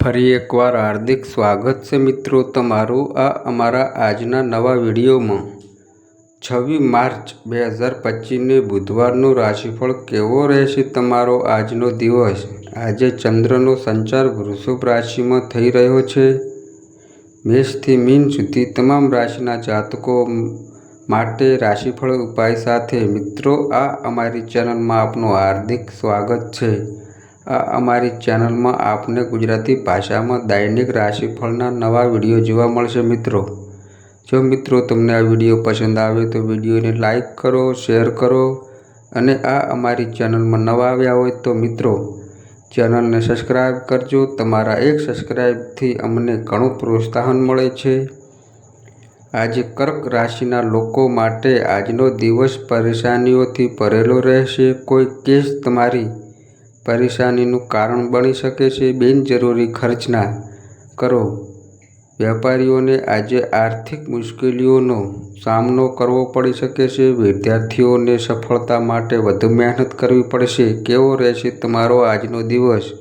ફરી એકવાર હાર્દિક સ્વાગત છે મિત્રો તમારું આ અમારા આજના નવા વિડીયોમાં. છવ્વીસ માર્ચ બે હજાર પચીસને બુધવારનું રાશિફળ કેવો રહેશે તમારો આજનો દિવસ? આજે ચંદ્રનો સંચાર વૃષભ રાશિમાં થઈ રહ્યો છે. મેષથી મીન સુધી તમામ રાશિના જાતકો માટે રાશિફળ ઉપાય સાથે મિત્રો આ અમારી ચેનલમાં આપનું હાર્દિક સ્વાગત છે. અમારી ચેનલમાં આપને ગુજરાતી ભાષામાં દૈનિક રાશિફળના નવા વીડિયો જોવા મળશે મિત્રો. જો મિત્રો તમને આ વીડિયો પસંદ આવે તો વિડીયોને લાઈક કરો, શેર કરો અને આ અમારી ચેનલમાં નવા આવ્યા હોય તો મિત્રો, ચેનલને સબસ્ક્રાઈબ કરજો. તમારા એક સબસ્ક્રાઈબથી અમને ઘણું પ્રોત્સાહન મળે છે. આજે કર્ક રાશિના લોકો માટે આજનો દિવસ પરેશાનીઓથી ભરેલો રહેશે. કોઈ કેસ તમારી પરેશાનીનું કારણ બની શકે છે. બિનજરૂરી ખર્ચ ના કરો. વેપારીઓને આજે આર્થિક મુશ્કેલીઓનો સામનો કરવો પડી શકે છે. વિદ્યાર્થીઓને સફળતા માટે વધુ મહેનત કરવી પડશે. કેવો રહેશે તમારો આજનો દિવસ?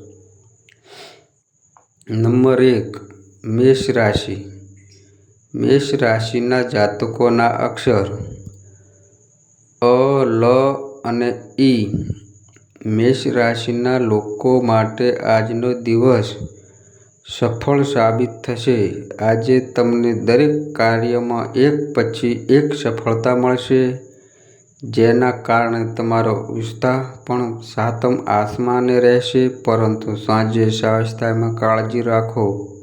નંબર એક, મેષ રાશિ. મેષ રાશિના જાતકોના અક્ષર અ, લ અને ઈ. મેષ રાશિના લોકો માટે આજનો દિવસ સફળ સાબિત થશે. આજે તમને દરેક કાર્યમાં એક પછી એક સફળતા મળશે, જેના કારણે તમારો ઉત્સાહ પણ સાતમ આસમાને રહેશે. પરંતુ સાંજે સ્વાસ્થ્યમાં કાળજી રાખો.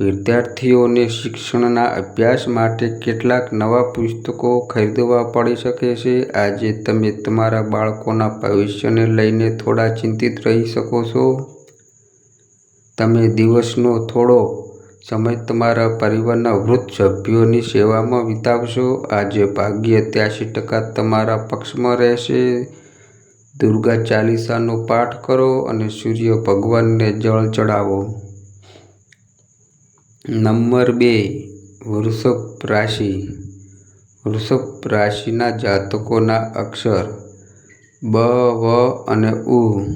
વિદ્યાર્થીઓને શિક્ષણના અભ્યાસ માટે કેટલાક નવા પુસ્તકો ખરીદવા પડી શકે છે? આજે તમે તમારા બાળકોના ભવિષ્યને લઈને થોડા ચિંતિત રહી શકો છો. તમે દિવસનો થોડો સમય તમારા પરિવારના વૃદ્ધ સભ્યોની સેવામાં વિતાવશો. આજે ભાગ્ય ત્યાસી ટકા તમારા પક્ષમાં રહેશે. દુર્ગા ચાલીસાનો પાઠ કરો અને સૂર્ય ભગવાનને જળ ચડાવો નંબર બે, વૃષભ રાશિ. વૃષભ રાશિના જાતકોના અક્ષર બ, વ અને ઉ.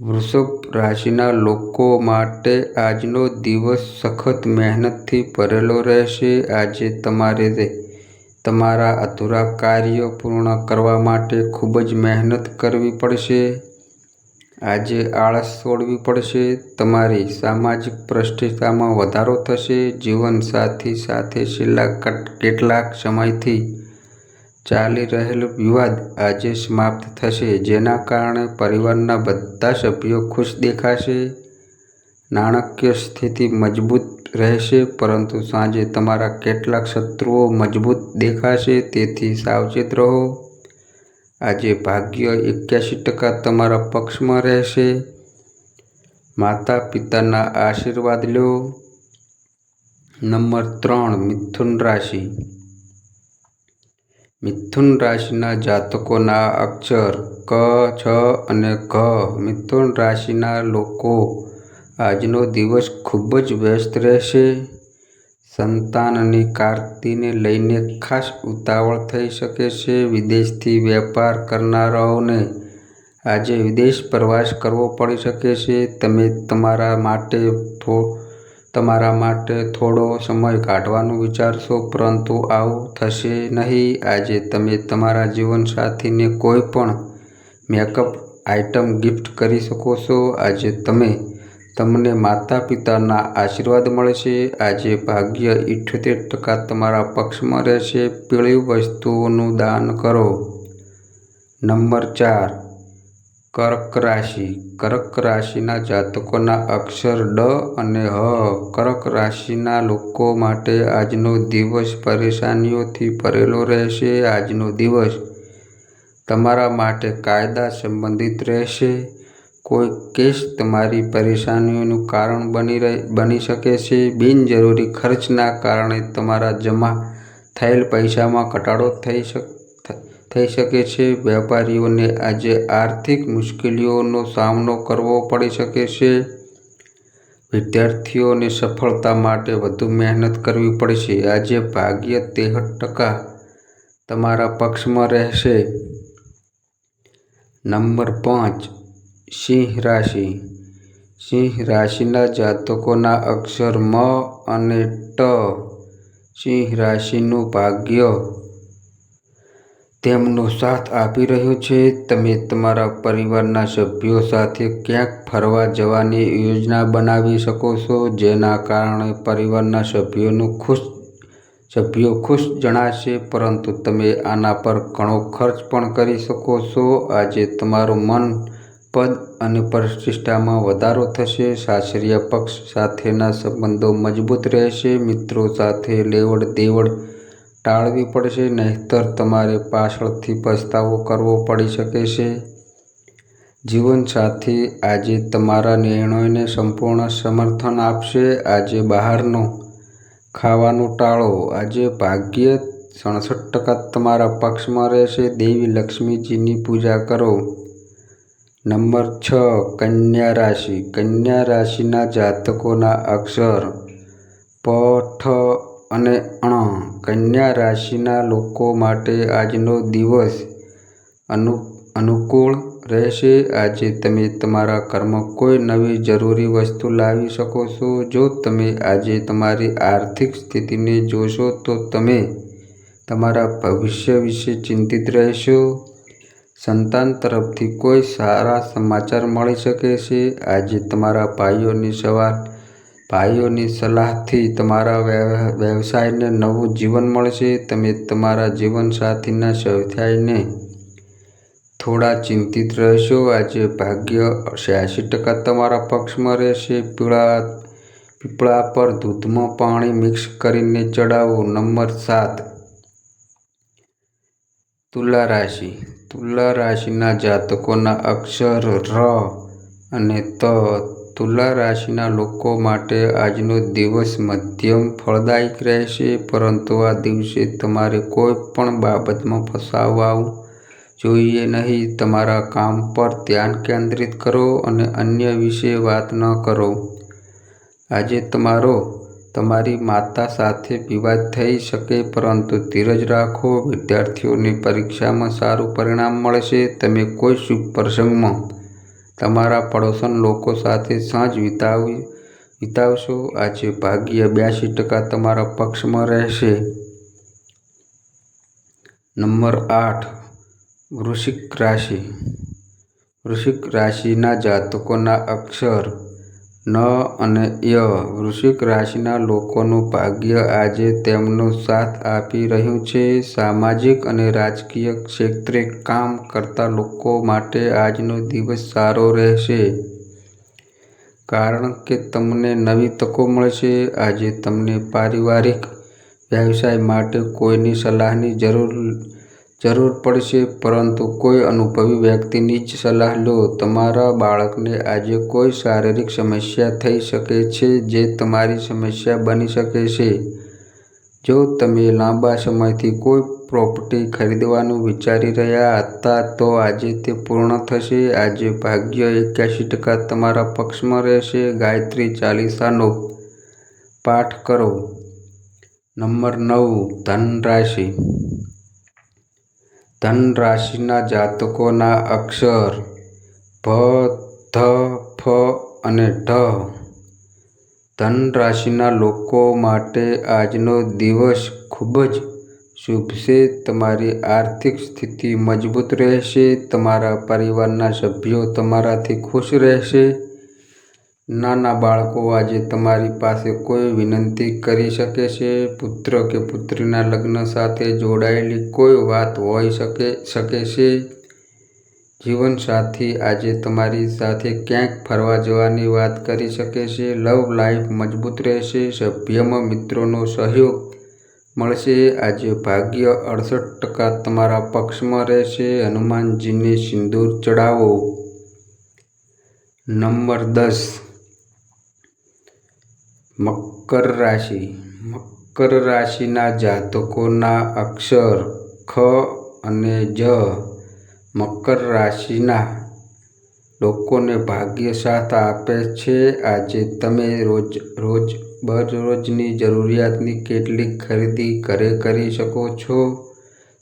વૃષભ રાશિના લોકો માટે આજનો દિવસ સખત મહેનતથી ભરેલો રહેશે. આજે તમારે તમારા અધૂરા કાર્યો પૂર્ણ કરવા માટે ખૂબ જ મહેનત કરવી પડશે. આજે આળસ છોડવી પડશે, તમારી સામાજિક પ્રતિષ્ઠામાં વધારો થશે જીવનસાથી સાથે છેલ્લા કેટલાક સમયથી ચાલી રહેલો વિવાદ આજે સમાપ્ત થશે, જેના કારણે પરિવારના બધા સભ્યો ખુશ દેખાશે, નાણાકીય સ્થિતિ મજબૂત રહેશે, પરંતુ સાંજે તમારા કેટલાક શત્રુઓ મજબૂત દેખાશે, તેથી સાવચેત રહો. આજે ભાગ્ય એક્યાસી ટકા તમારા પક્ષમાં રહેશે. માતા પિતાના આશીર્વાદ લો. નંબર ત્રણ, મિથુન રાશિ. મિથુન રાશિના જાતકોના અક્ષર ક, છ અને ઘ. મિથુન રાશિના લોકો આજનો દિવસ ખૂબ જ વ્યસ્ત રહેશે. સંતાનની કારતીને લઈને ખાસ ઉતાવળ થઈ શકે છે વિદેશથી વેપાર કરનારાઓને. આજે વિદેશ પ્રવાસ કરવો પડી શકે છે. તમે તમારા માટે તમારા માટે થોડો સમય કાઢવાનું વિચારશો, પરંતુ આવું થશે નહીં. આજે તમે તમારા જીવનસાથીને કોઈ પણ મેકઅપ આઇટમ ગિફ્ટ કરી શકો છો. આજે તમે તમને માતા પિતાના આશીર્વાદ મળશે આજે ભાગ્ય ઇઠ્યોતેર ટકા તમારા પક્ષમાં રહેશે. પીળી વસ્તુઓનું દાન કરો. નંબર ચાર, કર્ક રાશિ. કર્ક રાશિના જાતકોના અક્ષર ડ અને હ. કર્ક રાશિના લોકો માટે આજનો દિવસ પરેશાનીઓથી ભરેલો રહેશે. આજનો દિવસ તમારા માટે કાયદા સંબંધિત રહેશે. કોઈ કેસ તમારી પરેશાનીઓનું કારણ બની રહે, બની શકે છે? બિનજરૂરી ખર્ચના કારણે તમારા જમા થયેલ પૈસામાં ઘટાડો થઈ શક થઈ શકે છે. વેપારીઓને આજે આર્થિક મુશ્કેલીઓનો સામનો કરવો પડી શકે છે. વિદ્યાર્થીઓને સફળતા માટે વધુ મહેનત કરવી પડશે. આજે ભાગ્ય તેહઠ ટકા તમારા પક્ષમાં રહેશે. નંબર પાંચ સિંહ રાશિ. સિંહ રાશિના જાતકોના અક્ષર મ અને ટ. સિંહ રાશિનું ભાગ્ય તેમનો સાથ આપી રહ્યું છે. તમે તમારા પરિવારના સભ્યો સાથે ક્યાંક ફરવા જવાની યોજના બનાવી શકો છો, જેના કારણે પરિવારના સભ્યોનું ખુશ, સભ્યો ખુશ જણાશે. પરંતુ તમે આના પર ઘણો ખર્ચ પણ કરી શકો છો. આજે તમારું મન પદ અને પ્રતિષ્ઠામાં વધારો થશે. સાસરિયા પક્ષ સાથેના સંબંધો મજબૂત રહેશે. મિત્રો સાથે લેવડ દેવડ ટાળવી પડશે. નહીંતર તમારે પાછળથી પસ્તાવો કરવો પડી શકે છે. જીવનસાથી આજે તમારા નિર્ણયને સંપૂર્ણ સમર્થન આપશે. આજે બહારનું ખાવાનું ટાળો. આજે ભાગ્ય સડસઠ ટકા તમારા પક્ષમાં રહેશે. દેવી લક્ષ્મીજીની પૂજા કરો. નંબર છ, કન્યા રાશિ. કન્યા રાશિના જાતકોના અક્ષર પ, ઠ અને અણ. કન્યા રાશિના લોકો માટે આજનો દિવસ અનુ, અનુકૂળ રહેશે. આજે તમે તમારા કર્મ કોઈ નવી જરૂરી વસ્તુ લાવી શકો છો. જો તમે આજે તમારી આર્થિક સ્થિતિને જોશો, તો તમે તમારા ભવિષ્ય વિશે ચિંતિત રહેશો. સંતાન તરફથી કોઈ સારા સમાચાર મળી શકે છે? આજે તમારા ભાઈઓની સવાર, ભાઈઓની સલાહથી તમારા વ્યવસાયને નવું જીવન મળશે. તમે તમારા જીવનસાથીના સ્વાધ્યાયને થોડા ચિંતિત રહેશો. આજે ભાગ્ય છ્યાસી ટકા તમારા પક્ષમાં રહેશે. પીળા, પીપળા પર દૂધમાં પાણી મિક્સ કરીને ચડાવો. નંબર સાત તુલા રાશિ. તુલા રાશિના જાતકોના અક્ષર ર અને ત. તુલા રાશિના લોકો માટે આજનો દિવસ મધ્યમ ફળદાયક રહેશે, પરંતુ આ દિવસે તમારે કોઈ પણ બાબતમાં ફસાવવું જોઈએ નહીં. તમારા કામ પર ધ્યાન કેન્દ્રિત કરો અને અન્ય વિશે વાત ન કરો. આજે તમારો તમારી માતા સાથે વિવાદ થઈ શકે, પરંતુ ધીરજ રાખો, વિદ્યાર્થીઓની પરીક્ષામાં સારું પરિણામ મળશે. તમે કોઈ શુભ પ્રસંગમાં તમારા પડોશન લોકો સાથે સાંજ વિતાવી, વિતાવશો. આજે ભાગ્ય બ્યાસી ટકા તમારા પક્ષમાં રહેશે. નંબર આઠ, વૃશ્ચિક રાશિ. વૃશ્ચિક રાશિના જાતકોના અક્ષર ન અને ય. વૃશ્ચિક રાશિના લોકોનું ભાગ્ય આજે તેમનો સાથ આપી રહ્યું છે. સામાજિક અને રાજકીય ક્ષેત્રે કામ કરતા લોકો માટે આજનો દિવસ સારો રહેશે. કારણ કે તમને નવી તકો મળશે. આજે તમને પારિવારિક વ્યવસાય માટે કોઈની સલાહની જરૂર જરૂર પડશે, પરંતુ કોઈ અનુભવી વ્યક્તિની જ સલાહ લો. તમારા બાળકને આજે કોઈ શારીરિક સમસ્યા થઈ શકે છે જે તમારી સમસ્યા બની શકે છે. જો તમે લાંબા સમયથી કોઈ પ્રોપર્ટી ખરીદવાનું વિચારી રહ્યા હતા, તો આજે તે પૂર્ણ થશે. આજે ભાગ્ય એક્યાસી ટકા તમારા પક્ષમાં રહેશે. ગાયત્રી ચાલીસાનો પાઠ કરો. નંબર નવ ધન રાશિ ધન રાશિના જાતકોના અક્ષર ભ ધ, ફ અને ઢ. ધન રાશિના લોકો માટે આજનો દિવસ ખૂબ જ શુભ છે. તમારી આર્થિક સ્થિતિ મજબૂત રહેશે, તમારા પરિવારના સભ્યો તમારાથી ખુશ રહેશે. નાના બાળકો આજે તમારી પાસે કોઈ વિનંતી કરી શકે છે? પુત્ર કે પુત્રીના લગ્ન સાથે જોડાયેલી કોઈ વાત હોઈ શકે શકે છે? જીવનસાથી આજે તમારી સાથે ક્યાંક ફરવા જવાની વાત કરી શકે છે? લવ લાઈફ મજબૂત રહેશે, સભ્યમાં મિત્રોનો સહયોગ મળશે, આજે ભાગ્ય અડસઠ ટકા તમારા પક્ષમાં રહેશે. હનુમાનજીને સિંદૂર ચડાવો નંબર દસ મકર રાશિ. મકર રાશિના જાતકોના અક્ષર ખ અને જ. મકર રાશિના લોકોને ભાગ્ય સાથ આપે છે. આજે તમે રોજ રોજ, બરોજની જરૂરિયાતની કેટલીક ખરીદી ઘરે કરી શકો છો?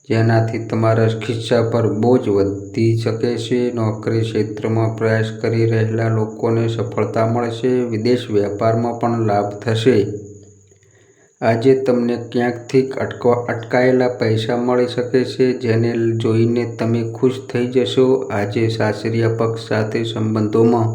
જેનાથી તમારા ખિસ્સા પર બોજ વધી શકે છે, નોકરી ક્ષેત્રમાં પ્રયાસ કરી રહેલા લોકોને સફળતા મળશે, વિદેશ વ્યાપારમાં પણ લાભ થશે. આજે તમને ક્યાંકથી અટકવા અટકાયેલા પૈસા મળી શકે છે, જેને જોઈને તમે ખુશ થઈ જશો. આજે સાસરિયા પક્ષ સાથે સંબંધોમાં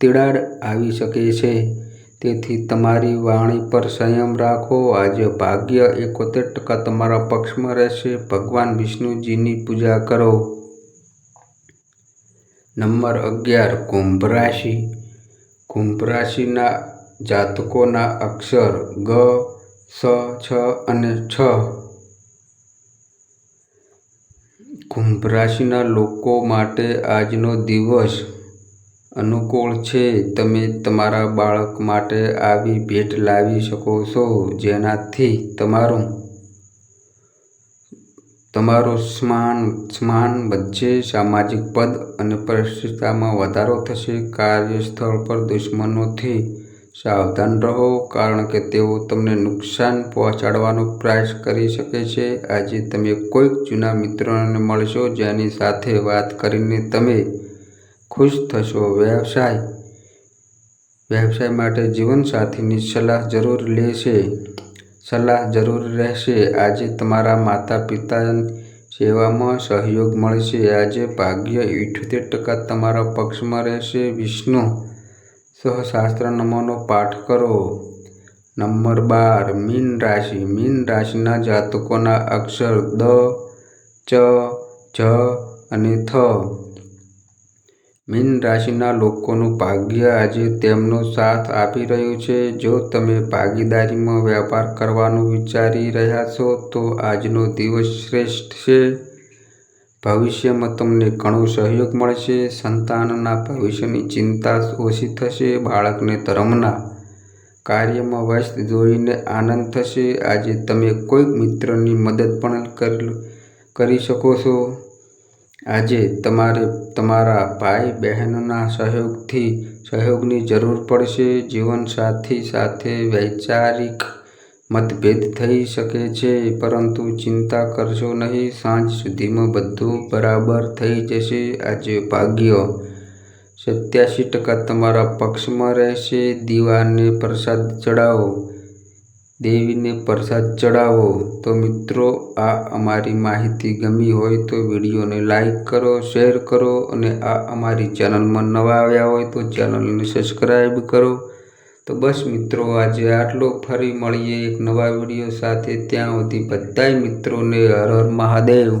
તિરાડ આવી શકે છે. તેથી તમારી વાણી પર સંયમ રાખો. આજે ભાગ્ય એકોતેર ટકા તમારા પક્ષમાં રહેશે. ભગવાન વિષ્ણુજીની પૂજા કરો. નંબર અગિયાર કુંભ રાશિ કુંભ રાશિના જાતકોના અક્ષર ગ, સ, છ અને છ. કુંભ રાશિના લોકો માટે આજનો દિવસ અનુકૂળ છે. તમે તમારા બાળક માટે આવી ભેટ લાવી શકો છો, જેનાથી તમારું તમારું સ્માન સ્માન વધશે. સામાજિક પદ અને પ્રતિષ્ઠામાં વધારો થશે. કાર્યસ્થળ પર દુશ્મનોથી સાવધાન રહો, કારણ કે તેઓ તમને નુકસાન પહોંચાડવાનો પ્રયાસ કરી શકે છે. આજે તમે કોઈક જૂના મિત્રોને મળશો, જેની સાથે વાત કરીને તમે ખુશ થશો, વ્યવસાય વ્યવસાય માટે જીવનસાથીની સલાહ જરૂર લેશે. સલાહ જરૂર રહેશે. આજે તમારા માતા પિતાની સેવામાં સહયોગ મળશે. આજે ભાગ્ય ઇઠ્યોતેર ટકા તમારા પક્ષમાં રહેશે. વિષ્ણુ, સહશાસ્ત્ર નમોનો પાઠ કરો. નંબર બાર, મીન રાશિ. મીન રાશિના જાતકોના અક્ષર દ, ચ, જ અને થ. મીન રાશિના લોકોનું ભાગ્ય આજે તેમનો સાથ આપી રહ્યું છે. જો તમે ભાગીદારીમાં વેપાર કરવાનું વિચારી રહ્યા છો, તો આજનો દિવસ શ્રેષ્ઠ છે. ભવિષ્યમાં તમને ઘણો સહયોગ મળશે. સંતાનના ભવિષ્યની ચિંતા ઓછી થશે. બાળકને ધર્મના કાર્યમાં વ્યસ્ત જોઈને આનંદ થશે. આજે તમે કોઈક મિત્રની મદદ પણ કરી શકો છો. આજે તમારે, તમારા ભાઈ બહેનના સહયોગથી, સહયોગની જરૂર પડશે. જીવનસાથી સાથે વૈચારિક મતભેદ થઈ શકે છે, પરંતુ ચિંતા કરશો નહીં. સાંજ સુધીમાં બધું બરાબર થઈ જશે. આજે ભાગ્ય સત્યાસી ટકા તમારા પક્ષમાં રહેશે. દીવાને પ્રસાદ ચડાવો. દેવીને પ્રસાદ ચડાવો. તો મિત્રો, આ અમારી માહિતી ગમી હોય તો વિડીયોને લાઈક કરો, શેર કરો અને આ અમારી ચેનલમાં નવા આવ્યા હોય તો ચેનલને સબસ્ક્રાઈબ કરો. તો બસ મિત્રો, આજે આટલો. ફરી મળીએ એક નવા વીડિયો સાથે. ત્યાં સુધી બધાય મિત્રોને હર હર મહાદેવ.